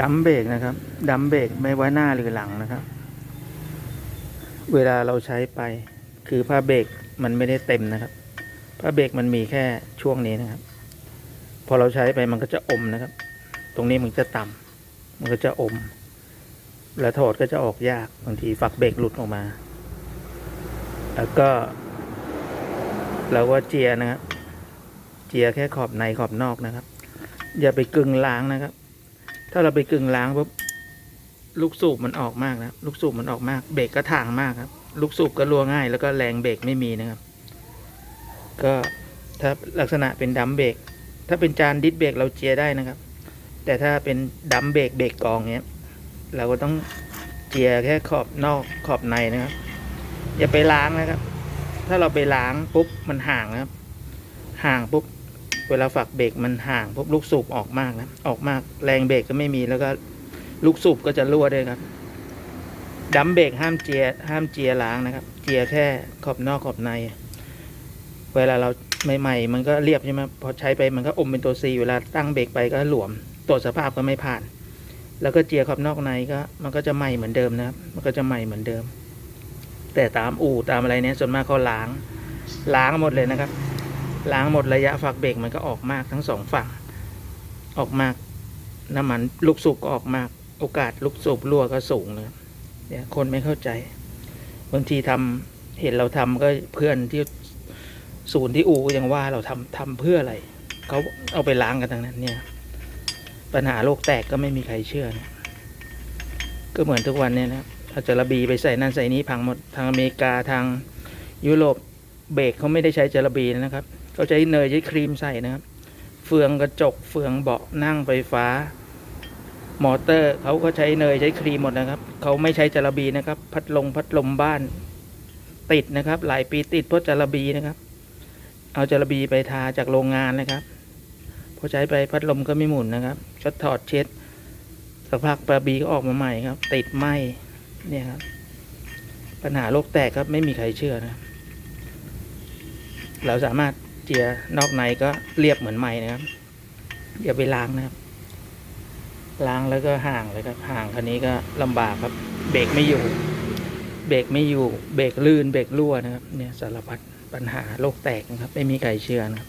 ดัมเบรกนะครับ ดัมเบรกไม่ว่าหน้าหรือหลังนะครับ เวลาเราใช้ไป คือผ้าเบรกมันไม่ได้เต็มนะครับผ้าเบรกมันมีแค่ช่วงนี้นะครับ พอเราใช้ไปมันก็จะอมนะครับ ตรงนี้มันจะต่ำมันก็จะอม แล้วถอดก็จะออกยากบางทีฝักเบรกหลุดออกมา แล้วก็ เราก็เจียนะครับ เจียแค่ขอบในขอบนอกนะครับ อย่าไปกึ่งล้างนะครับ ถ้าเราไปกึ่งล้างปุ๊บลูกสูบมันออกมากนะลูกสูบมันออกมาก เบรกก็ทางมากครับ ลูกสูบก็รัวง่าย แล้วก็แรงเบรกไม่มีนะครับ ก็ถ้าลักษณะเป็นดัมเบรกถ้าเป็นจานดิสเบรกเราเจียได้นะครับ แต่ถ้าเป็นดัมเบรกเบรกกองเนี้ย เราก็ต้องเจียแค่ขอบนอกขอบในนะครับ อย่าไปล้างนะครับ ถ้าเราไปล้างปุ๊บมันห่างนะครับ ห่างปุ๊บ เวลาฝักเบรกมันห่างปุ๊บลูกสูบออกมากนะออกมากแรงเบรกก็ไม่มีแล้วก็ลูกสูบก็จะรั่วด้วยครับดัมเบรกห้ามเจียห้ามเจียล้างนะครับ เจียแค่ขอบนอกขอบใน เวลาเราใหม่ๆมันก็เรียบใช่ไหมพอใช้ไปมันก็อมเป็นตัวซีเวลาตั้งเบรกไปก็หลวมตรวจสภาพก็ไม่ผ่าน แล้วก็เจียขอบนอกในก็ มันก็จะใหม่เหมือนเดิมนะครับ มันก็จะใหม่เหมือนเดิม แต่ตามอู่ตามอะไรเนี้ยส่วนมากเขาล้างล้างหมดเลยนะครับ ล้างหมดระยะฝักเบรกมันก็ออกมากทั้งสองฝั่ง ออกมากน้ำมันลูกสูบก็ออกมาก โอกาสลูกสูบรั่วก็สูงเลยเนี่ยคนไม่เข้าใจบางทีทำเห็นเราทำก็เพื่อนที่ศูนย์ที่อูก็ยังว่าเราทำทำเพื่ออะไรเขาเอาไปล้างกันทั้งนั้น เนี่ย ปัญหาโลกแตกก็ไม่มีใครเชื่อนะก็เหมือนทุกวันเนี่ยนะครับเอาจาระบีไปใส่นั่นใส่นี้พังหมดทางอเมริกาทางยุโรป เบรกเขาไม่ได้ใช้เจาระบีนะครับเขาใช้เนยใช้ครีมใส่นะครับ เฟืองกระจกเฟืองเบาะนั่งไฟฟ้า มอเตอร์เขาก็ใช้เนยใช้ครีมหมดนะครับเขาไม่ใช้เจาระบีนะครับ พัดลมพัดลมบ้านติดนะครับ หลายปีติดเพราะเจาระบีนะครับ เอาเจาระบีไปทาจากโรงงานนะครับพอใช้ไปพัดลมก็ไม่หมุนนะครับช็อตถอดเช็ดสักพักปลาบีก็ออกมาใหม่ครับ ติดไหมเนี่ยครับปัญหาโลกแตกครับไม่มีใครเชื่อนะครับ เราสามารถเจียนอกในก็เรียบเหมือนใหม่นะครับอย่าไปล้างนะครับ ล้างแล้วก็ห่างเลยครับ ห่างคันนี้ก็ลำบากครับ เบรกไม่อยู่ เบรกไม่อยู่ เบรกลื่น เบรกรั่วนะครับ เนี่ยสารพัดปัญหาโลกแตกนะครับ ไม่มีใครเชื่อนะครับ